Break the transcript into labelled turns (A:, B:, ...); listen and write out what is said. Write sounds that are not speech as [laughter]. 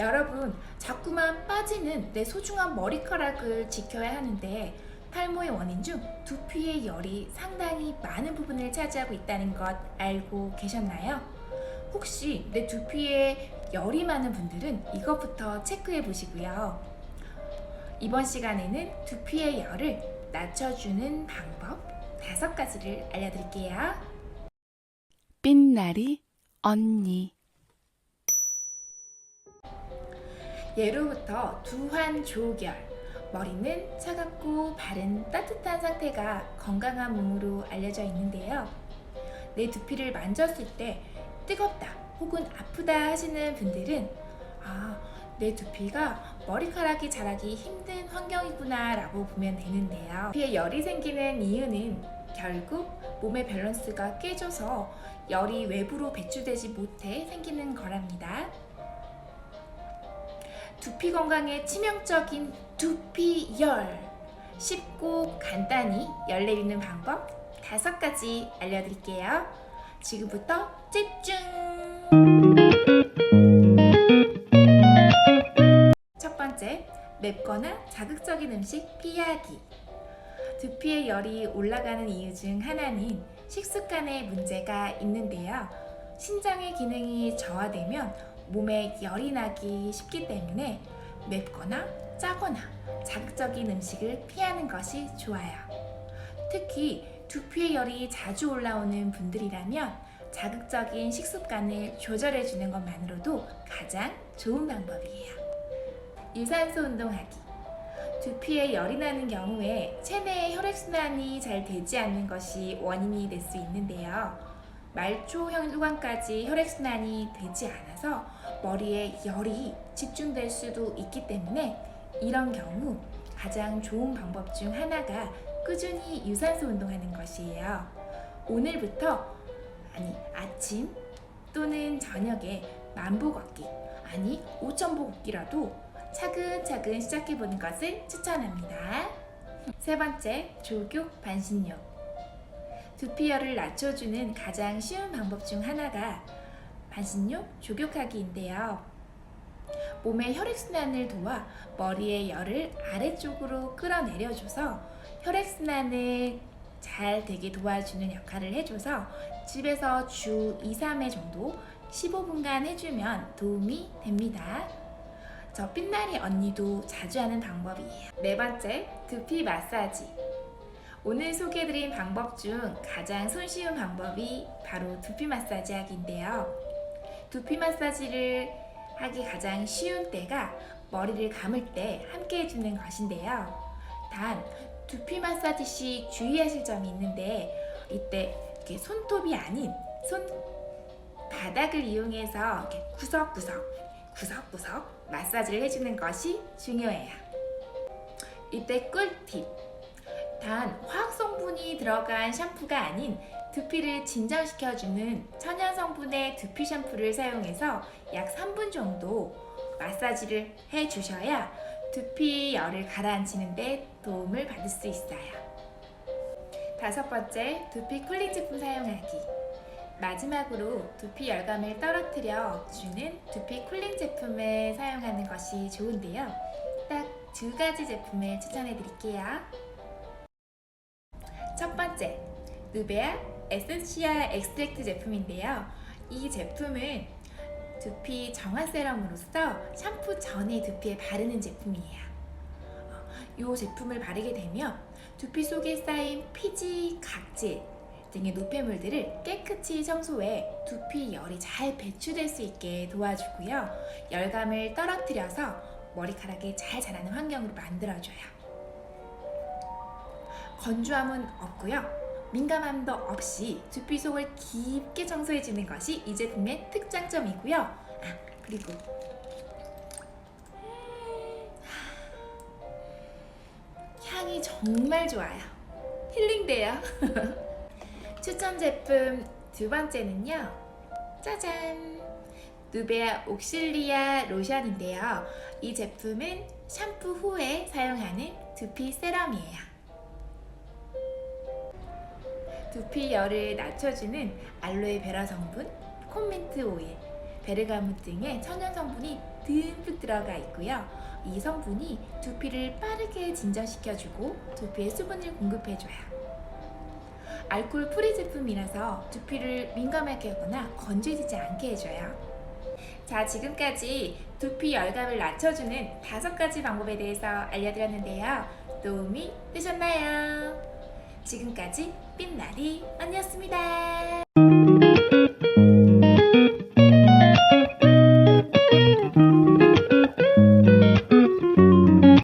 A: 여러분, 자꾸만 빠지는 내 소중한 머리카락을 지켜야 하는데 탈모의 원인 중 두피의 열이 상당히 많은 부분을 차지하고 있다는 것 알고 계셨나요? 혹시 내 두피에 열이 많은 분들은 이것부터 체크해 보시고요. 이번 시간에는 두피의 열을 낮춰주는 방법 다섯 가지를 알려드릴게요.
B: 빛나리 언니
A: 예로부터 두환 조결 머리는 차갑고 발은 따뜻한 상태가 건강한 몸으로 알려져 있는데요. 내 두피를 만졌을 때 뜨겁다 혹은 아프다 하시는 분들은 아, 내 두피가 머리카락이 자라기 힘든 환경이구나 라고 보면 되는데요. 두피에 열이 생기는 이유는 결국 몸의 밸런스가 깨져서 열이 외부로 배출되지 못해 생기는 거랍니다. 두피 건강에 치명적인 두피열 쉽고 간단히 열 내리는 방법 다섯 가지 알려드릴게요. 지금부터 집중! 첫 번째, 맵거나 자극적인 음식 피하기. 두피의 열이 올라가는 이유 중 하나는 식습관에 문제가 있는데요. 신장의 기능이 저하되면 몸에 열이 나기 쉽기 때문에 맵거나 짜거나 자극적인 음식을 피하는 것이 좋아요. 특히 두피에 열이 자주 올라오는 분들이라면 자극적인 식습관을 조절해 주는 것만으로도 가장 좋은 방법이에요. 유산소 운동하기. 두피에 열이 나는 경우에 체내의 혈액순환이 잘 되지 않는 것이 원인이 될 수 있는데요. 말초 혈관까지 혈액순환이 되지 않아서 머리에 열이 집중될 수도 있기 때문에 이런 경우 가장 좋은 방법 중 하나가 꾸준히 유산소 운동하는 것이에요. 오늘부터 아니 아침 또는 저녁에 만보 걷기 아니 5천보 걷기라도 차근차근 시작해 보는 것을 추천합니다. 세 번째 조교 반신욕 두피열을 낮춰주는 가장 쉬운 방법 중 하나가 반신욕 조격하기인데요. 몸의 혈액순환을 도와 머리의 열을 아래쪽으로 끌어내려줘서 혈액순환을 잘 되게 도와주는 역할을 해줘서 집에서 주 2, 3회 정도 15분간 해주면 도움이 됩니다. 저 빛나리 언니도 자주 하는 방법이에요. 네 번째, 두피 마사지. 오늘 소개해드린 방법 중 가장 손쉬운 방법이 바로 두피 마사지 하기인데요. 두피 마사지를 하기 가장 쉬운 때가 머리를 감을 때 함께 해주는 것인데요. 단, 두피 마사지 시 주의하실 점이 있는데, 이때 손톱이 아닌 손 바닥을 이용해서 구석구석, 구석구석 마사지를 해주는 것이 중요해요. 이때 꿀팁. 단 화학 성분이 들어간 샴푸가 아닌 두피를 진정시켜주는 천연 성분의 두피 샴푸를 사용해서 약 3분 정도 마사지를 해 주셔야 두피 열을 가라앉히는데 도움을 받을 수 있어요. 다섯 번째, 두피 쿨링 제품 사용하기. 마지막으로 두피 열감을 떨어뜨려 주는 두피 쿨링 제품을 사용하는 것이 좋은데요. 딱 두 가지 제품을 추천해 드릴게요. 첫 번째, 누베아 에센시아 엑스트랙트 제품인데요. 이 제품은 두피 정화 세럼으로서 샴푸 전에 두피에 바르는 제품이에요. 이 제품을 바르게 되면 두피 속에 쌓인 피지, 각질 등의 노폐물들을 깨끗이 청소해 두피 열이 잘 배출될 수 있게 도와주고요. 열감을 떨어뜨려서 머리카락이 잘 자라는 환경으로 만들어줘요. 건조함은 없고요. 민감함도 없이 두피 속을 깊게 청소해주는 것이 이 제품의 특장점이고요. 아, 그리고 향이 정말 좋아요. 힐링돼요. [laughs] 추천 제품 두 번째는요. 짜잔! 누베아 옥실리아 로션인데요. 이 제품은 샴푸 후에 사용하는 두피 세럼이에요. 두피 열을 낮춰주는 알로에 베라 성분, 콘민트 오일, 베르가못 등의 천연 성분이 듬뿍 들어가 있고요. 이 성분이 두피를 빠르게 진정시켜주고 두피에 수분을 공급해줘요. 알코올 프리 제품이라서 두피를 민감하게 하거나 건조해지지 않게 해줘요. 자, 지금까지 두피 열감을 낮춰주는 다섯 가지 방법에 대해서 알려드렸는데요. 도움이 되셨나요? 지금까지 빛나리 언니였습니다.